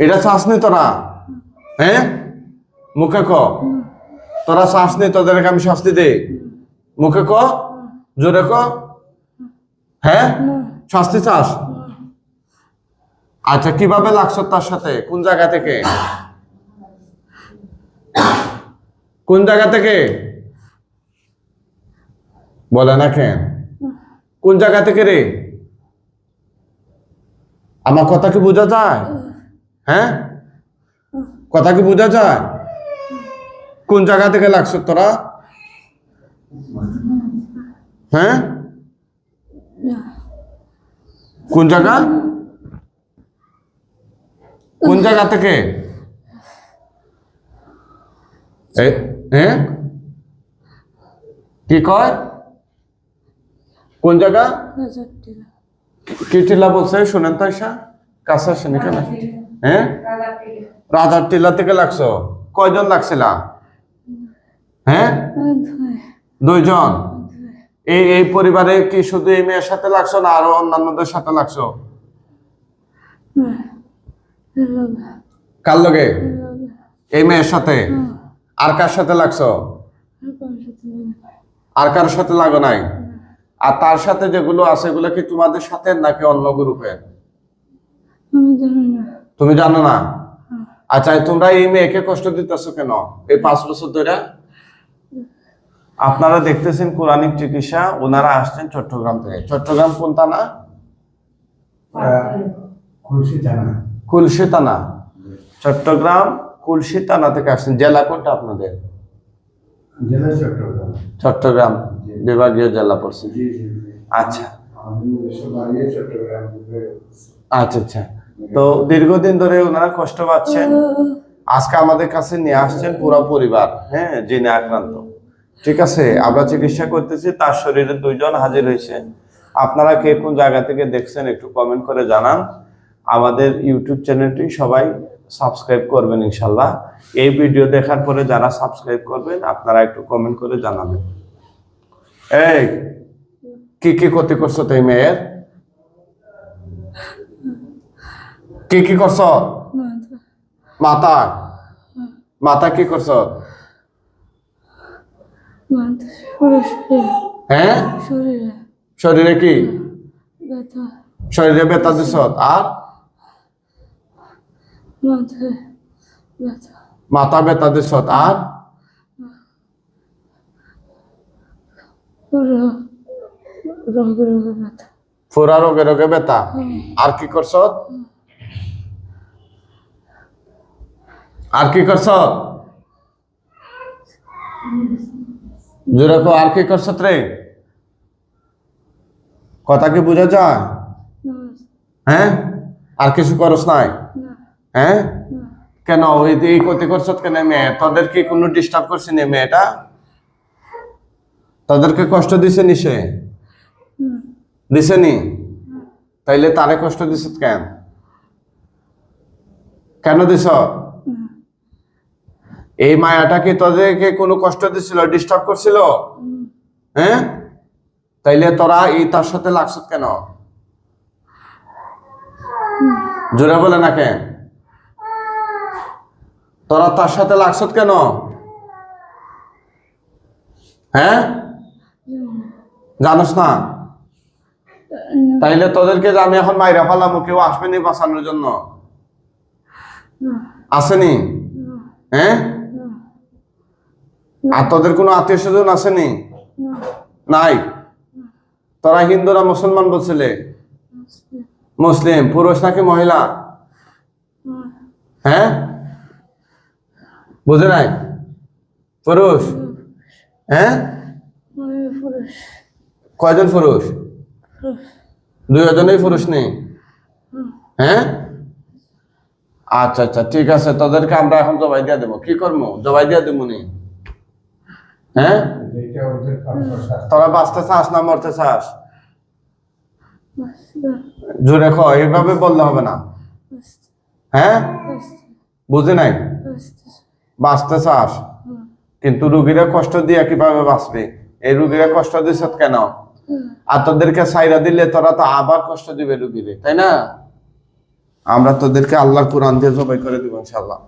এটা শ্বাস নি তোরা। হ্যাঁ? মুখে ক। তোরা শ্বাস নি, তোদেরকে আমি শাস্তি দে মুখে ক? জোরে ক? হ্যাঁ? শাস্তি চাস? আচ্ছা কীভাবে লাগছো তার সাথে? কোন জায়গা থেকে? কোন জায়গা থেকে? বলে না কেন? কোন জায়গা থেকে রে? আমার কথা কি বোঝা যায়? হ্যাঁ? কথা কি বোঝা যায়? কোন জায়গা থেকে লাগছো তোরা? হ্যাঁ? কোন জায়গা? কোন জায়গা থেকে? হ্যাঁ কি কয়? কোন জায়গা? কি টিলা বলছে? শোনেন তো ঈশা কাছে আসেন এখানে হ্যাঁ? রাজার টিলা থেকে লাগছো? কয়জন লাগছিল? হ্যাঁ? দুইজন? এই এই পরিবারে কি শুধু এই মেয়ের সাথে লাগছো না আরও অন্যান্যদের সাথে লাগছো? কার লগে? এই মেয়ের সাথে? আর কার সাথে লাগছো? আর কার সাথে লাগো নাই? আর তার সাথে যেগুলো আছে এগুলো কি তোমাদের সাথে নাকি অন্য গ্রুপের জানি না। তুমি জানো না? আচ্ছা তোমরা এই মেয়েকে কষ্ট দিতেছো কেন? এই পাঁচ বছর ধরে? আপনারা দেখতেছেন কোরআনিক চিকিৎসা ওনারা আসছেন চট্টগ্রাম থেকে। চট্টগ্রাম কোন থানা? খুলশি থানা। কুলসি থানা। চট্টগ্রাম কুলসি থানা থেকে আসছেন। জেলা কোনটা আপনাদের? চট্টগ্রাম। চট্টগ্রাম বিভাগীয় জেলা পড়ছে জি জি জি। আচ্ছা। চট্টগ্রাম। আচ্ছা আচ্ছা। তো দীর্ঘদিন ধরে ওনারা কষ্ট পাচ্ছেন। আজকে আমাদের কাছে নিয়ে আসছেন পুরো পরিবার হ্যাঁ যিনি আক্রান্ত। ঠিক আছে, আমরা চিকিৎসা করতেছি, তার শরীরে দুইজন হাজির হয়েছে। আপনারা কে কোন জায়গা থেকে দেখছেন একটু কমেন্ট করে জানান। আমাদের ইউটিউব চ্যানেলটি সবাই সাবস্ক্রাইব করবেন ইনশাল্লাহ। এই ভিডিও দেখার পরে যারা সাবস্ক্রাইব করবেন, আপনারা একটু কমেন্ট করে জানাবেন। এই, কি কি ক্ষতি করছ তুই মেয়ের? কি কি করছ? মাথা। মাথা? মাথা কি করছ? মাথা পুরো হ্যাঁ? শরীরে। কি? শরীরে ব্যথা দিছ? আর? মাথা ব্যথা দিছ? আর? ফুরা রোগে রোগে ব্যথা। আর কি করছ? আর কি করছ? জোরে আর কি করছ রে কথা কি বুঝা যায় হ্যাঁ? আর কিছু করস নাই? হ্যাঁ? কেন? ওই এই ক্ষতি করছত কেন মেয়ে? তোদের কোনো ডিস্টার্ব করছে না মেয়েটা? তাদেরকে কষ্ট দিছে নি সে? দিছে নি? তাইলে তারে কষ্ট দিছ কেন? কেন দিছ? এই মায়াটা কি তোদেরকে কোনো কষ্ট দিছিল ডিস্টার্ব করছিল? হ্যাঁ? তাইলে তোরা এই তার সাথে লাগছ কেন? জোরে বলে না কেন? তোরা তার সাথে লাগছ কেন? হ্যাঁ? জানোস না? তাইলে তোদেরকে আমি এখন মাইরা ফেলাম কেউ আসবেনি বাঁচানোর জন্য? আসেনি? হ্যাঁ? আর তোদের কোনো আত্মীয় স্বজন আসেনি? না। নাই? তোরা হিন্দুরা মুসলমান বলছিলে? মুসলিম। পুরুষ নাকি মহিলা? হ্যাঁ? বুঝে নাই? পুরুষ? হ্যাঁ? কয়জন পুরুষ? দুইজনেই পুরুষ নেই? হ্যাঁ? আচ্ছা আচ্ছা ঠিক আছে তোদেরকে আমরা এখন জবাই দিয়ে দেবো। কি করব? জবাই দিয়ে দেবো নি? হ্যাঁ? তোরা বাঁচতে চাস না মরতে চাস? জোরে খ এইভাবে বললে হবে না। হ্যাঁ? বুঝি নাই? বাঁচতে চাস? কিন্তু রুগীরা কষ্ট দিয়ে কীভাবে বাঁচবে? এই রুগীরা কষ্ট দিছ কেন? আর তোদেরকে সাইরা দিলে তোরা তো আবার কষ্ট দিবে রুগীরে, তাই না? আমরা তোদেরকে আল্লাহর কোরআন দিয়ে জবাই করে দিব ইনশাআল্লাহ।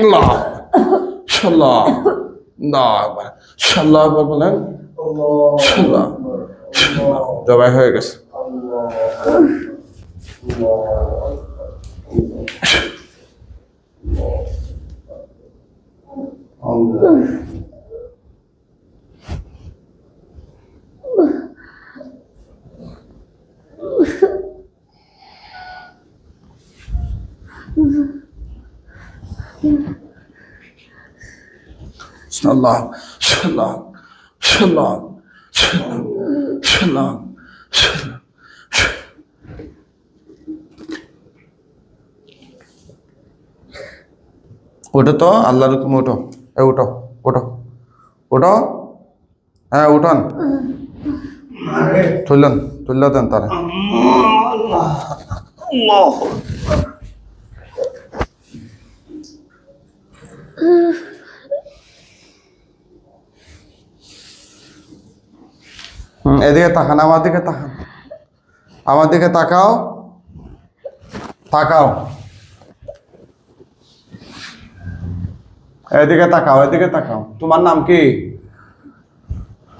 আল্লাহ সাল্লাহ না সাল্লাহ বলেন সাল্লাহ জবাই হয়ে গেছে। সাল্লাহ সাল্লাহ সাল্লাহ সাল্লাহ সাল্লাহ ওটা তো আল্লাহর হুকুম ওঠো। এ উঠো ওঠো ওঠো। হ্যাঁ উঠান। আরে। তুললেন তারা। এদিকে তাকান আমার দিকে তাকান। আমার দিকে তাকাও। তাকাও। এদিকে তাকাও এদিকে তাকাও। তোমার নাম কি?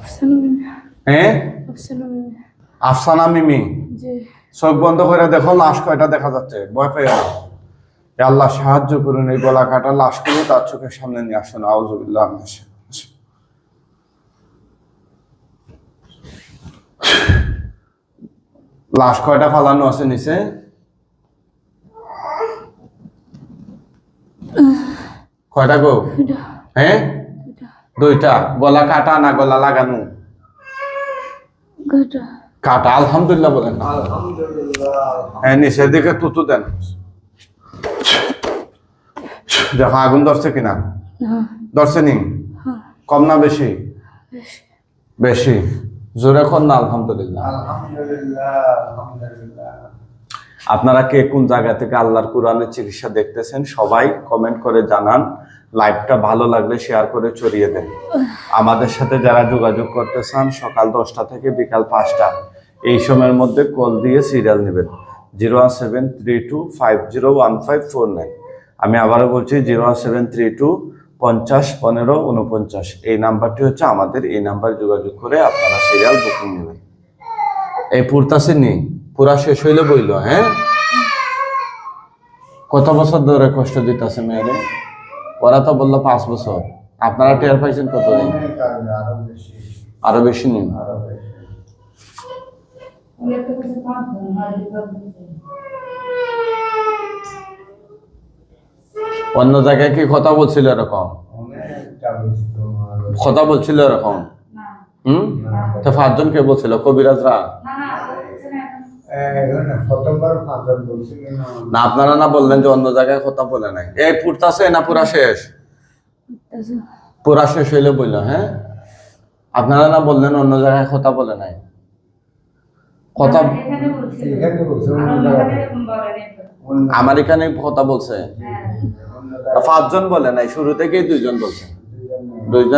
আফসানা মিমি। হ্যাঁ আফসানা মিমি। আফসানা চোখ বন্ধ করে দেখো লাশ কয়টা দেখা যাচ্ছে? ভয় পেয়ে আল্লাহ সাহায্য করুন এই গলা কাটা লাশগুলো তার চোখের সামনে নিয়ে আসুন। আউজুবিল্লাহ লাশ কয়টা ফালানো আছে নিচে? কয়টা গো? হ্যাঁ? দুইটা। গলা কাটা না গলা লাগানো? কাটা। আলহামদুলিল্লাহ বলেন হ্যাঁ নিচের দিকে তুতু দেন। দেখো আগুন ধরছে কিনা? হ্যাঁ। ধরছে নি? হ্যাঁ। কম না বেশি? বেশি। জোরে কর না আলহামদুলিল্লাহ। আলহামদুলিল্লাহ। আলহামদুলিল্লাহ আপনারা কে কোন জায়গা থেকে আল্লাহর কোরআনের চিকিৎসা দেখতেছেন সবাই কমেন্ট করে জানান। লাইভটা ভালো লাগলে শেয়ার করে চড়িয়ে দেন। আমাদের সাথে যারা যোগাযোগ করতে চান সকাল দশটা থেকে বিকাল পাঁচটা। এই সময়ের মধ্যে কল দিয়ে সিরিয়াল নেবেন। Zero one seven three two five zero one five four nine আমি আবারও বলছি, জিরো সেভেন থ্রি টু পঞ্চাশ পনেরো উনপঞ্চাশ এই নাম্বারটি হচ্ছে আমাদের, এই নাম্বার যোগাযোগ করে আপনারা সিরিয়াল বুকিং নেবেন। এই পুরতাসে নেই, পুরা শেষ হইলে বইল হ্যাঁ? কত বছর ধরে কষ্ট দিতেছে মেয়েরে? ওরা তো বলল পাঁচ বছর। আপনারা টের পাইছেন কত দিন? অনেক কারণে আরও বেশি আরও বেশি। নিন আরও বেশি অন্য জায়গায় কি কথা বলছিল এরকম? কথা বলছিল এরকম? হুম? তো পাঁচজন কে বলছিল? কবিরাজরা? না আপনারা না বললেন যে অন্য জায়গায় কথা বলে নাই। এই পুরতাছে না পুরা শেষ? পুরা শেষ হইলে বলল হ্যাঁ? আপনারা না বললেন অন্য জায়গায় কথা বলে নাই? কথা আমার এখানে কথা বলছে? পাঁচজন বলে নাই শুরু থেকেই দুইজন বলছেন দুইজন